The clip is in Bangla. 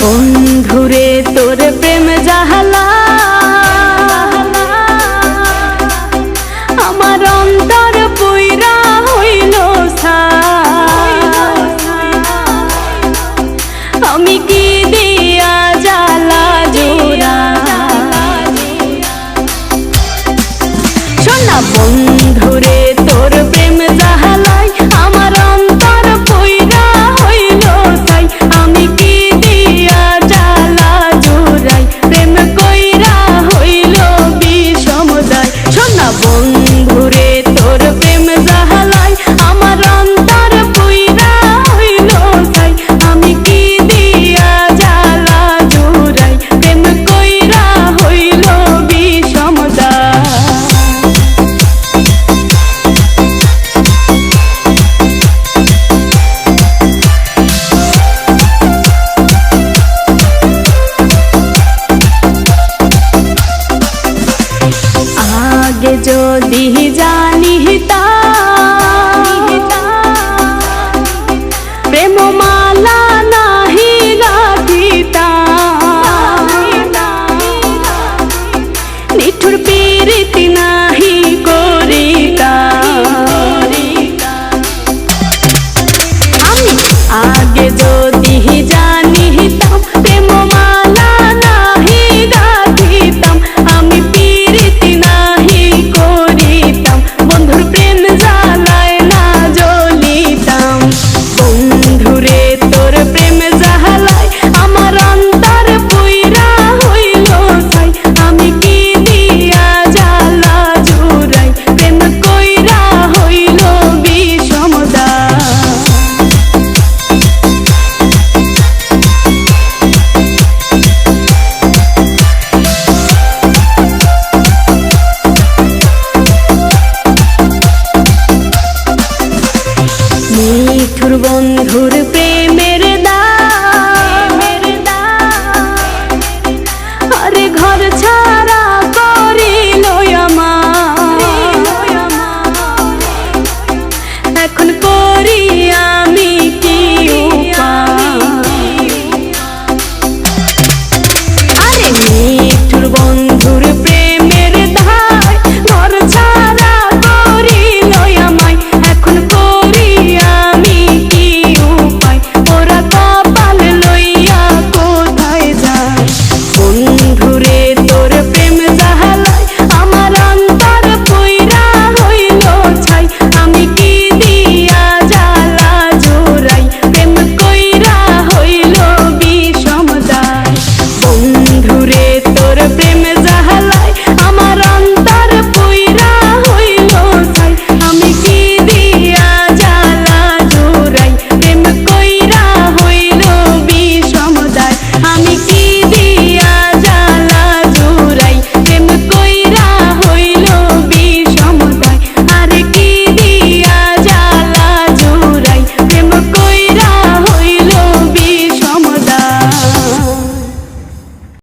বন্ধুরে, তোর প্রেম জাহালা। আমার অন্তর পুইরা হইল আমি কি দিয়া জালা জোড়া? শোনা বন্ধু যদি জানি তা প্রেম মালা নাহি গাথিতা নিঠুর পীড়িতি নাহি করিতা। আমি আগে যদি